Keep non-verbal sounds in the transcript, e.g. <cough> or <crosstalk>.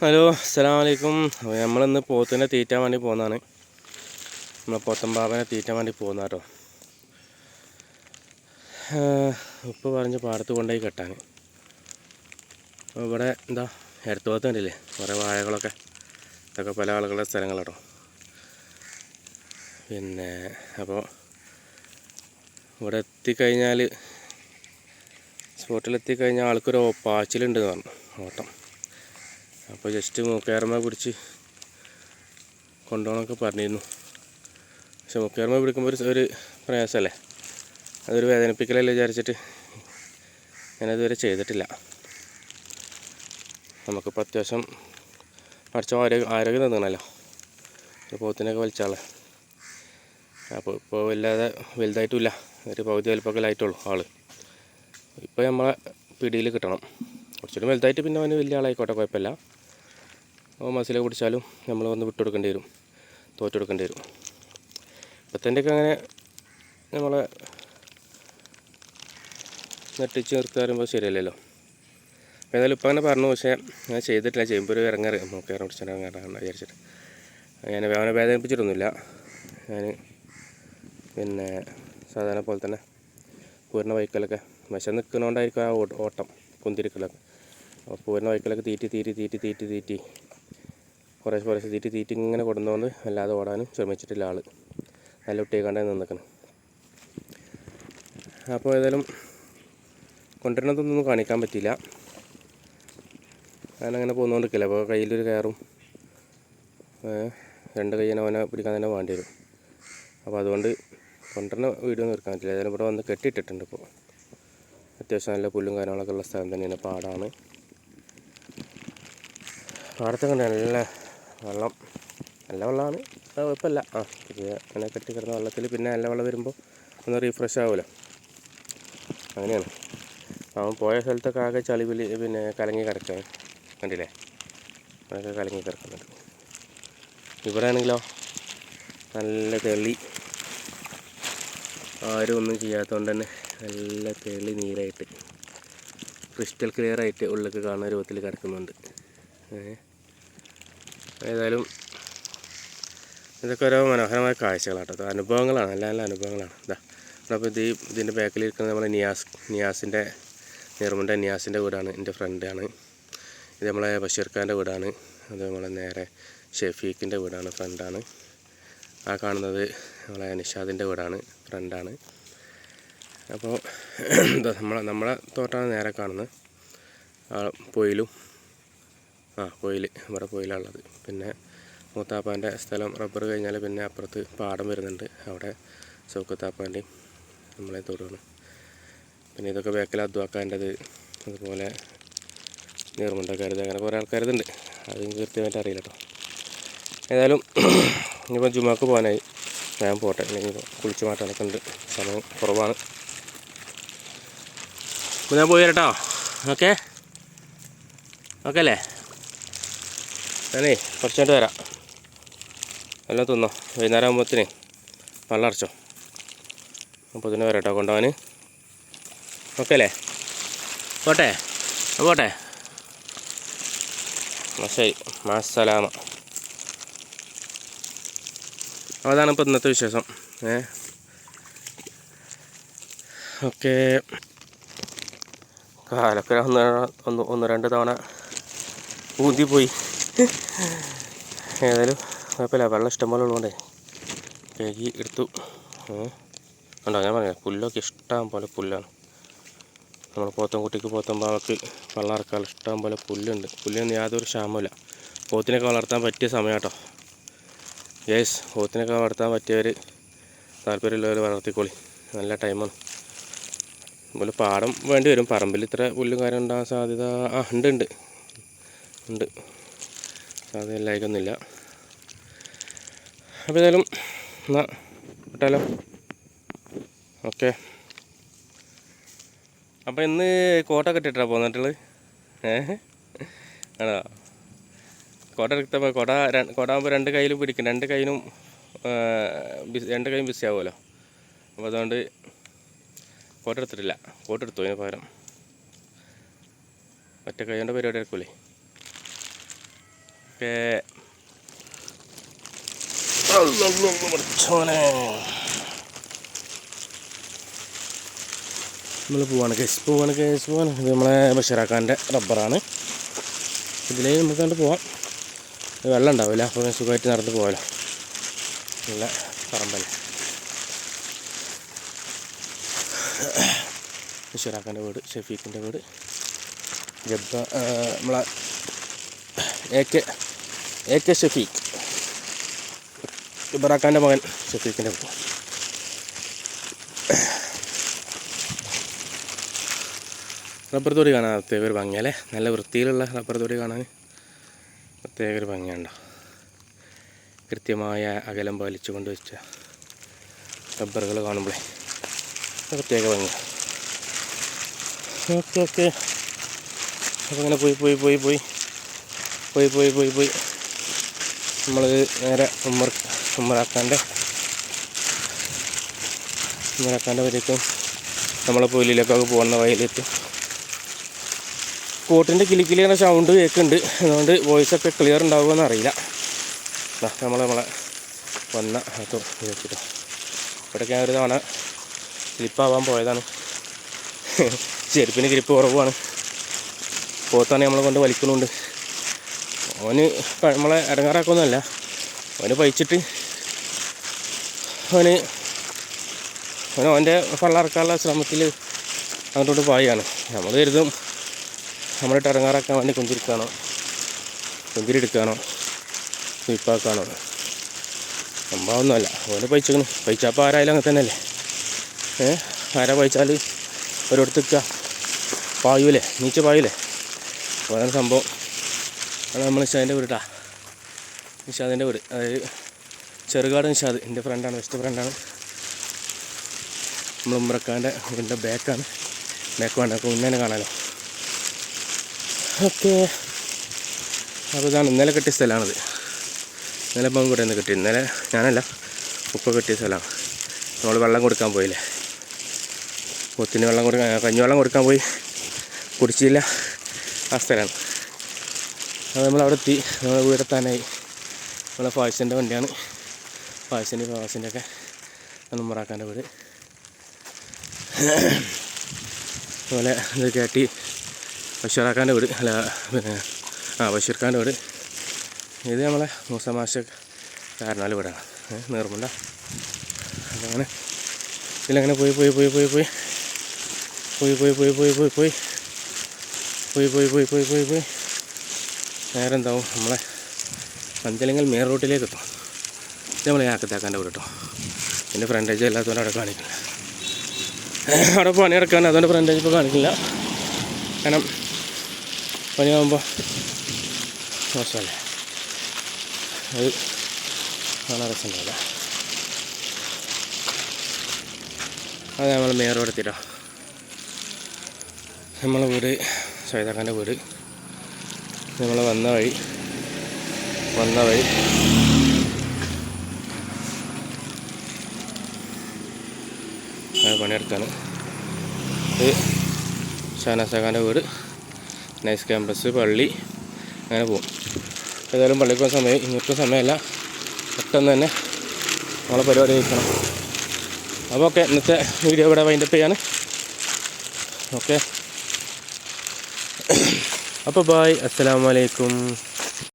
Hello അസ്സലാമു വലൈക്കും അപ്പോൾ നമ്മളിന്ന് പോത്തിനെ തീറ്റാൻ വേണ്ടി പോകുന്നതാണ് നമ്മളെ പോത്തമ്പാവനെ തീറ്റാൻ വേണ്ടി പോകുന്ന കേട്ടോ ഉപ്പ് പറഞ്ഞ് പാടത്ത് കൊണ്ടുപോയി കെട്ടാൻ ഇവിടെ എന്താ എടുത്തുപോത്ത് കണ്ടില്ലേ? കുറേ വാഴകളൊക്കെ. ഇതൊക്കെ പല ആളുകളുടെ സ്ഥലങ്ങളാട്ടോ പിന്നെ അപ്പോൾ ഇവിടെ എത്തിക്കഴിഞ്ഞാൽ സ്പോട്ടിലെത്തിക്കഴിഞ്ഞാൽ ആൾക്കൊരു പാച്ചിലുണ്ട് എന്ന് പറഞ്ഞു ഓട്ടം. അപ്പോൾ ജസ്റ്റ് മൂക്കയർമ പിടിച്ച് കൊണ്ടുപോകണമൊക്കെ പറഞ്ഞിരുന്നു. പക്ഷെ മൂക്കയർമ പിടിക്കുമ്പോൾ ഒരു പ്രയാസമല്ലേ അതൊരു വേദനിപ്പിക്കലല്ലേ വിചാരിച്ചിട്ട് ഞാനതുവരെ ചെയ്തിട്ടില്ല. നമുക്കിപ്പോൾ അത്യാവശ്യം പഠിച്ച ആരോഗ്യം ആരോഗ്യം തന്നണല്ലോ ഒരു പോത്തിനൊക്കെ വലിച്ചാളെ. അപ്പോൾ ഇപ്പോൾ വല്ലാതെ വലുതായിട്ടുമില്ല ഒരു പകുതി വലിപ്പൊക്കെ ആയിട്ടുള്ളൂ ആൾ. ഇപ്പോൾ നമ്മളെ പിടിയിൽ കിട്ടണം. കുറച്ചുകൂടി വലുതായിട്ട് പിന്നെ അവന് വലിയ ആളായിക്കോട്ടെ കുഴപ്പമില്ല. അപ്പോൾ മസിലൊക്കെ പിടിച്ചാലും നമ്മൾ വന്ന് വിട്ടു കൊടുക്കേണ്ടി വരും. തോറ്റെടുക്കേണ്ടി വരും. ഇപ്പത്തന്റെയൊക്കെ അങ്ങനെ നമ്മളെ നട്ടിച്ച് നിർത്തി പറയുമ്പോൾ ശരിയല്ലല്ലോ. ഏതായാലും ഇപ്പം അങ്ങനെ പറഞ്ഞു പക്ഷേ ഞാൻ ചെയ്തിട്ടില്ല. ചെയ്യുമ്പോൾ ഒരു ഇറങ്ങാറ് നമുക്ക് ഇറങ്ങി ഇറങ്ങാറാണ് വിചാരിച്ചിട്ട്. ഞാൻ അവനെ വേദനിപ്പിച്ചിട്ടൊന്നുമില്ല. ഞാൻ പിന്നെ സാധാരണ പോലെ തന്നെ പൂർണ വൈക്കലൊക്കെ വിശം നിൽക്കുന്നതുകൊണ്ടായിരിക്കും ആ ഓട്ടം കുന്തിരിക്കലൊക്കെ അപ്പോൾ പൂർണ വൈക്കലൊക്കെ തീറ്റി തീറ്റി തീറ്റി തീറ്റി തീറ്റി കുറേശ്ശെ കുറേശ്ശെ തീറ്റി തീറ്റി ഇങ്ങനെ കൊടുന്നുകൊണ്ട് അല്ലാതെ ഓടാനും ശ്രമിച്ചിട്ടില്ല ആൾ നല്ല കുട്ടിയെ കണ്ടേ നിന്നിക്കണം. അപ്പോൾ ഏതായാലും കൊണ്ടുവരുന്നതൊന്നും കാണിക്കാൻ പറ്റിയില്ല. ഞാനങ്ങനെ പോന്നുകൊണ്ടിരിക്കില്ല അപ്പോൾ കയ്യിലൊരു കയറും. രണ്ട് കയ്യനെ അവനെ പിടിക്കാൻ തന്നെ വേണ്ടി വരും. അപ്പോൾ അതുകൊണ്ട് കൊണ്ടുവരുന്ന വീഡിയോ ഒന്നും പറ്റില്ല. ഏതായാലും ഇവിടെ വന്ന് കെട്ടിയിട്ടിട്ടുണ്ട് ഇപ്പോൾ. അത്യാവശ്യം നല്ല പുല്ലും കാര്യങ്ങളൊക്കെ ഉള്ള സ്ഥലം തന്നെയാണ്. പാടാണ്. പാടത്തെ കണ്ട നല്ല വെള്ളം. നല്ല വെള്ളമാണ്. അത് കുഴപ്പമില്ല. ആ അങ്ങനെ കെട്ടി കിടന്ന വെള്ളത്തിൽ പിന്നെ നല്ല വെള്ളം വരുമ്പോൾ ഒന്ന് റീഫ്രഷ് ആവില്ല അങ്ങനെയാണ്. അവൻ പോയ സ്ഥലത്തൊക്കെ ആകെ ചളി വിളി പിന്നെ കലങ്ങി കിടക്കുകയാണ് കണ്ടില്ലേ? അതൊക്കെ കലങ്ങി കിടക്കുന്നുണ്ട്. ഇവിടെ ആണെങ്കിലോ നല്ല തെളി. ആരും ഒന്നും ചെയ്യാത്തതുകൊണ്ട് തന്നെ നല്ല തെളി നീരായിട്ട് ക്രിസ്റ്റൽ ക്ലിയർ ആയിട്ട് ഉള്ളിലേക്ക് കാണുന്ന രൂപത്തിൽ കിടക്കുന്നുണ്ട്. ഏ. ഏതായാലും ഇതൊക്കെ ഓരോ മനോഹരമായ കാഴ്ചകളാട്ടോ. അനുഭവങ്ങളാണ് നല്ല നല്ല അനുഭവങ്ങളാണ്. ഇതാ അപ്പോൾ ഇത് ഇതിന്റെ ബാക്കിൽ ഇരിക്കുന്നത് നമ്മുടെ നിയാസ് നിയാസിന്റെ നിർമ്മിന്റെ നിയാസിന്റെ വീടാണ് എന്റെ ഫ്രണ്ടാണ് ഇത് നമ്മളെ ബഷീർ ഖാന്റെ വീടാണ്. അത് നമ്മളെ നേരെ ഷെഫീഖിന്റെ വീടാണ് ഫ്രണ്ടാണ് ആ കാണുന്നത് നമ്മളെ നിഷാദിന്റെ വീടാണ് ഫ്രണ്ടാണ് അപ്പോൾ നമ്മളെ നമ്മളെ തോട്ടാണ് നേരെ കാണുന്നത്. പൊയിലും ആ കോയിൽ ഇവിടെ കോയിലുള്ളത് പിന്നെ മൂത്താപ്പാന്റെ സ്ഥലം റബ്ബർ കഴിഞ്ഞാൽ പിന്നെ അപ്പുറത്ത് പാടം വരുന്നുണ്ട്. അവിടെ സൗക്കത്താപ്പാന്റെയും നമ്മളെ തൊടുകയാണ് പിന്നെ ഇതൊക്കെ ബേക്കൽ അദ്വാക്കാന്റെത് അതുപോലെ നീർമുണ്ടക്കാരത് അങ്ങനെ കുറേ ആൾക്കാരതുണ്ട്. അത് കൃത്യമായിട്ട് അറിയില്ല കേട്ടോ. ഏതായാലും ഇനിയിപ്പോൾ ജുമാക്ക് പോകാനായി. ഞാൻ പോട്ടെ. അല്ലെങ്കിൽ കുളിച്ച് മാറ്റാനൊക്കെ ഉണ്ട്. സമയം കുറവാണ്. ഞാൻ പോയി വരട്ടോ ഓക്കെ? ഓക്കെ അല്ലേ? ഞാനേ കുറച്ചായിട്ട് വരാം. എല്ലാം തിന്നോ. വൈകുന്നേരം ആകുമ്പോഴത്തേനെ വെള്ളം അടച്ചോ. അപ്പോൾ തന്നെ വരട്ടോ കൊണ്ടുപോകാൻ. ഓക്കെ അല്ലേ? പോട്ടെ? പോട്ടെ? ശരി. മാസലാമ അതാണ് ഇപ്പോൾ ഇന്നത്തെ വിശേഷം. ഏ? ഓക്കെ. കാലക്കര ഒന്ന് ഒന്ന് ഒന്ന് രണ്ട് തവണ ഊന്തിപ്പോയി <laughs> ഏതായാലും കുഴപ്പമില്ല. വെള്ളം ഇഷ്ടംപോലെ ഉള്ളതുകൊണ്ടേ കഴുകി എടുത്തു. ഉണ്ടോ ഞാൻ പറഞ്ഞില്ല പുല്ലൊക്കെ ഇഷ്ടം പോലെ പുല്ലാണ്. നമ്മൾ പോത്തൻകുട്ടിക്ക് പോത്തമ്പാവക്ക് വെള്ളം ഇറക്കാൻ ഇഷ്ടം പോലെ പുല്ലുണ്ട്. പുല്ലൊന്നും യാതൊരു ക്ഷാമമില്ല പോത്തിനൊക്കെ വളർത്താൻ പറ്റിയ സമയം കേട്ടോ യേസ് പോത്തിനൊക്കെ വളർത്താൻ പറ്റിയവർ താല്പര്യമുള്ളവർ വളർത്തിക്കോളി. നല്ല ടൈമാണ്. അതുപോലെ പാടം വേണ്ടി വരും. പറമ്പിൽ ഇത്ര പുല്ലും കാര്യം ഉണ്ടാകാൻ സാധ്യത ആ ഉണ്ട് ഉണ്ട്. ഉണ്ട്. സാധ്യത ഇല്ലായിക്കൊന്നുമില്ല അപ്പോൾ ഏതായാലും എന്നാ വിട്ടാലോ? ഓക്കെ. അപ്പോൾ ഇന്ന് കോട്ട കെട്ടിട്ടാ പോന്നിട്ടുള്ളത് ഏഹ് ആണോ? കോട്ട എടുത്തപ്പോൾ കോട ആകുമ്പോൾ രണ്ട് കയ്യിലും പിടിക്കും. രണ്ട് കയ്യിലും രണ്ട് കൈയും ബിസി ആവുമല്ലോ. അപ്പോൾ അതുകൊണ്ട് കോട്ട എടുത്തിട്ടില്ല. കോട്ട എടുത്തു അതിന് പകരം. ഒറ്റ കൈ കൊണ്ട് പരിപാടി എടുക്കൂലേ ഓക്കെ നമ്മൾ പോവാണ് കേസ് പോവാണ് കേസ് പോവാണ് ഇത് നമ്മളെ ബഷീറാക്കാന്റെ റബ്ബറാണ് ഇതിൽ നമുക്ക് കണ്ട് പോവാം വെള്ളം ഉണ്ടാവില്ല അപ്പോൾ സുഖമായിട്ട് നടന്ന് പോകാമല്ലോ നല്ല പറമ്പല്ലേ ബഷീറാക്കാന്റെ വീട് ഷെഫീഖിന്റെ വീട് ജബ്ബ നമ്മളെ A K A K Shafeeq മകൻ ഷഫീഖിന്റെ വീട് റബ്ബർ തൊടി കാണാൻ പ്രത്യേക ഒരു ഭംഗിയല്ലേ നല്ല വൃത്തിയിലുള്ള റബ്ബർ തൊടി കാണാൻ പ്രത്യേക ഒരു ഭംഗിയുണ്ടോ കൃത്യമായ അകലം പാലിച്ചു കൊണ്ട് വെച്ച റബ്ബറുകൾ കാണുമ്പോഴേ പ്രത്യേക ഭംഗി ഓക്കെ ഓക്കെ അങ്ങനെ പോയി പോയി പോയി പോയി പോയി പോയി പോയി പോയി നമ്മൾ നേരെ ഉമ്മർ ഉമ്മറാക്കാന്റെ ഉമ്മറാക്കാന്റെ വരേക്കും നമ്മളെ പൊയിലൊക്കെ പോകുന്ന വയലെത്തും കോട്ടിന്റെ കിളിക്കിലിയുടെ സൗണ്ട് കേൾക്കുന്നുണ്ട്. അതുകൊണ്ട് വോയിസ് ഒക്കെ ക്ലിയർ ഉണ്ടാകുമെന്ന് അറിയില്ല നമ്മൾ നമ്മളെ വന്ന അത് വെച്ചിട്ട് ഇവിടെയൊക്കെ ഞാൻ ഒരു തവണ സ്ലിപ്പാവാൻ പോയതാണ്. ചെരുപ്പിന് ഗ്രിപ്പ് കുറവാണ്. പോത്താണ് നമ്മളെ കൊണ്ട് വലിക്കണുണ്ട് അവന് നമ്മളെ ഇറങ്ങാറാക്കൊന്നുമല്ല അവന് പഴിച്ചിട്ട് അവന് അവന് അവന്റെ പള്ളറക്കാനുള്ള ശ്രമത്തിൽ അങ്ങോട്ട് പായാണ് നമ്മൾ കരുതും നമ്മളിട്ട് ഇറങ്ങാറാക്കാൻ വേണ്ടി കുന്തിരിക്കാനോ കുന്തിരിയെടുക്കാനോ സ്വീപ്പാക്കാനോ സംഭവമൊന്നുമല്ല. ഓന് പഴിച്ചേക്കണ് പഴിച്ചപ്പോൾ ആരായാലും അങ്ങനെ തന്നെയല്ലേ? ഏഹ് ആരാ പഴിച്ചാൽ ഒരിടത്ത് പായൂലേ? നീച്ച പായൂലേ? അതാണ് സംഭവം. അത് നമ്മൾ നിഷാദിന്റെ വീടാ നിഷാദിന്റെ വീട്. അതായത് ചെറുകാട് നിഷാദ്. എന്റെ ഫ്രണ്ടാണ് ബെസ്റ്റ് ഫ്രണ്ടാണ് നമ്മൾ ഉമ്രക്കാന്റെ വീടിന്റെ ബാക്കാണ് ബാക്ക് വേണ്ട അപ്പോൾ മുന്നേ കാണാമല്ലോ ഓക്കെ. അപ്പോൾ ഇതാണ് ഇന്നലെ കിട്ടിയ സ്ഥലമാണിത് ഇന്നലെ ഇപ്പം കൂടെ നിന്ന് കിട്ടി. ഇന്നലെ ഞാനല്ല ഉപ്പ കിട്ടിയ സ്ഥലമാണ് നമ്മൾ വെള്ളം കൊടുക്കാൻ പോയില്ലേ. പൊത്തിന് വെള്ളം കൊടുക്കാൻ കഞ്ഞിവെള്ളം കൊടുക്കാൻ പോയി. കുടിച്ചില്ല. ആ സ്ഥലമാണ് അത് നമ്മൾ അവിടെ എത്തി വീട് വീടെത്താനായി നമ്മളെ ഫാസിന്റെ വണ്ടിയാണ് ഫാസിന്റെ ഫാസിന്റെ ഒക്കെ നമ്മറാക്കാന്റെ വീട് അതുപോലെ ഇത് കേട്ടി ബഷീറാക്കാന്റെ വീട് അല്ല പിന്നെ ആ ബഷീർ വീട് ഇത് നമ്മളെ മൂസമാശ കാരണാൽ വീടാണ് നീർമുണ്ട അങ്ങനെ ഇതിലങ്ങനെ പോയി പോയി പോയി പോയി പോയി പോയി പോയി പോയി പോയി പോയി പോയി പോയി പോയി പോയി പോയി പോയി പോയി നേരെ എന്താവും നമ്മളെ പന്തലിങ്ങൽ മെയിൻ റോട്ടിലേക്ക് എത്തും ഇത് നമ്മൾ ആക്കത്താക്കാന്റെ വീട് കേട്ടോ എന്റെ ഫ്രണ്ടേജ് എല്ലാത്തതുകൊണ്ട് അവിടെ കാണിക്കില്ല. അവിടെ പണി അതുകൊണ്ട് ഫ്രണ്ടേജ് ഇപ്പോൾ കാണിക്കില്ല. കാരണം പണിയാകുമ്പോൾ മോശമല്ലേ? അത് കാണാൻ രസമുണ്ടാവില്ല അത് നമ്മൾ മെയിൻ റോഡ് എത്തിയിട്ടോ നമ്മളെ വീട് സൈതാക്കാന്റെ വീട്. നമ്മൾ വന്ന വഴി. വന്ന വഴി. പണിയെടുത്താണ് ഇത് ഷാനാസാഖാന്റെ വീട്. നൈസ് ക്യാമ്പസ് പള്ളി. അങ്ങനെ പോകും ഏതായാലും പള്ളിക്ക് പോകുന്ന സമയം. ഇങ്ങനത്തെ സമയമല്ല. പെട്ടെന്ന് തന്നെ നമ്മളെ പരിപാടി കഴിക്കണം. അപ്പോൾ ഓക്കെ ഇന്നത്തെ വീഡിയോ ഇവിടെ വൈൻഡപ്പ് ചെയ്യാണ്. ഓക്കെ. അപ്പോൾ ബായ് അസ്സലാമലൈക്കും